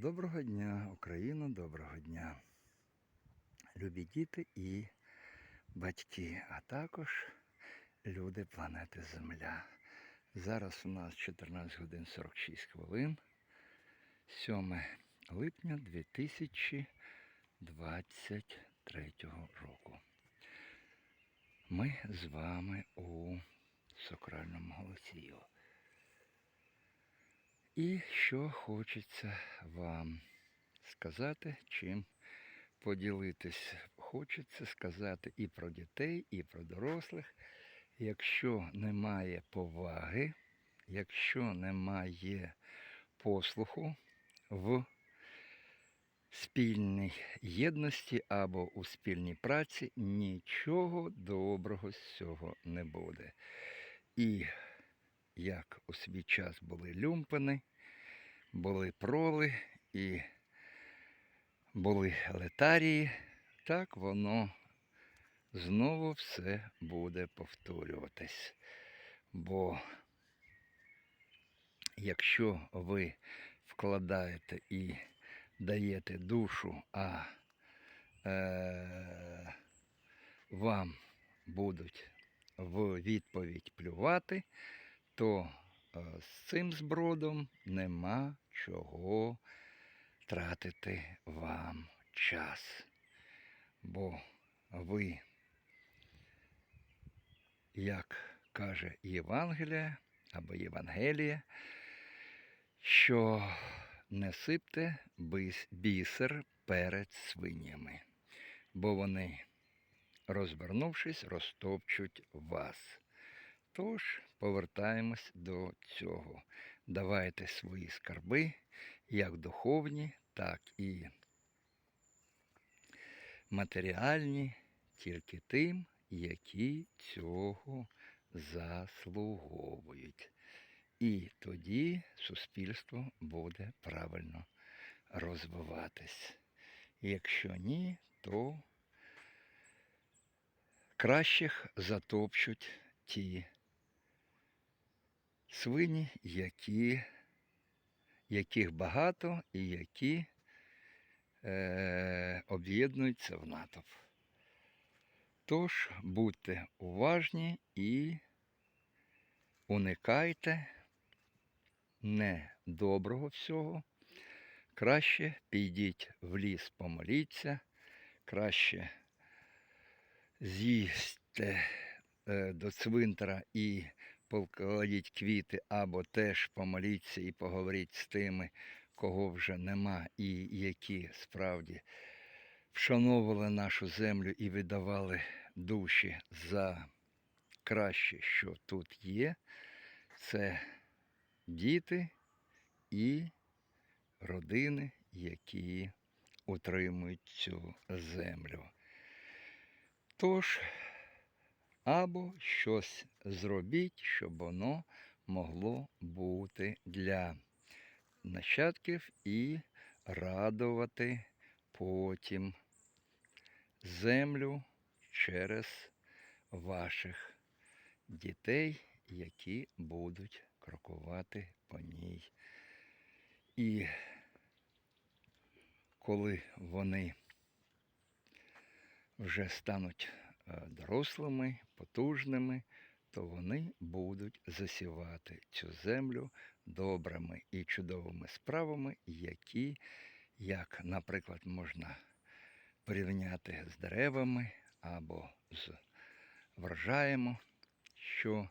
Доброго дня, Україна, доброго дня. Любі діти і батьки, а також люди планети Земля. Зараз у нас 14 годин 46 хвилин, 7 липня 2023 року. Ми з вами у Сокральному Голосію. І що хочеться вам сказати, чим поділитись. Хочеться сказати і про дітей, і про дорослих. Якщо немає поваги, якщо немає послуху в спільній єдності або у спільній праці, нічого доброго з цього не буде. І як у свій час були люмпени, були проли і були летарії, так воно знову все буде повторюватись. Бо якщо ви вкладаєте і даєте душу, а е, вам будуть в відповідь плювати, то е, з цим збродом нема чого тратити вам час. Бо ви, як каже Євангелія або Євангелія, що не сипте бісер перед свинями, бо вони, розвернувшись, розтопчуть вас. Тож повертаємось до цього. Давайте свої скарби, як духовні, так і матеріальні, тільки тим, які цього заслуговують. І тоді суспільство буде правильно розвиватись. Якщо ні, то кращих затопчуть ті свині, які, яких багато і які е, об'єднуються в натовп. Тож будьте уважні і уникайте недоброго всього. Краще підіть в ліс, помоліться, краще з'їсте е, до цвинтара і покладіть квіти, або теж помоліться і поговоріть з тими, кого вже нема, і які справді вшановували нашу землю і видавали душі за краще, що тут є. Це діти і родини, які утримують цю землю. Тож, або щось зробіть, щоб воно могло бути для нащадків і радувати потім землю через ваших дітей, які будуть крокувати по ній. І коли вони вже стануть дорослими, потужними, то вони будуть засівати цю землю добрими і чудовими справами, які, як, наприклад, можна порівняти з деревами або з врожаєм, що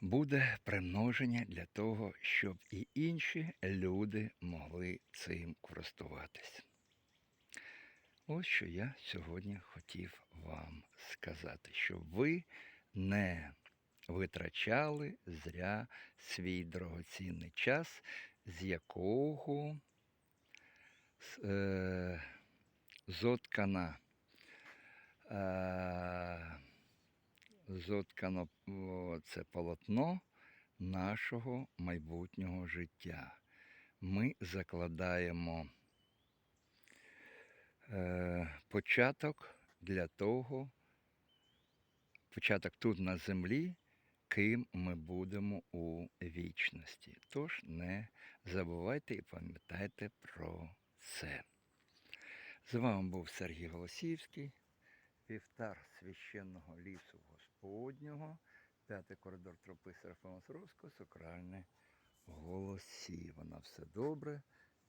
буде примноження для того, щоб і інші люди могли цим користуватись. Ось що я сьогодні хотів вам сказати, щоб ви не витрачали зря свій дорогоцінний час, з якого е, зоткана е, зоткано це полотно нашого майбутнього життя. Ми закладаємо початок для того, початок тут на землі ким ми будемо у вічності. Тож не забувайте і пам'ятайте про це. З вами був Сергій Голосівський, вівтар священного лісу Господнього, п'ятий коридор тропи Серафима Саровського, сакральне голосі. Вона все добре,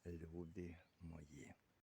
любі мої.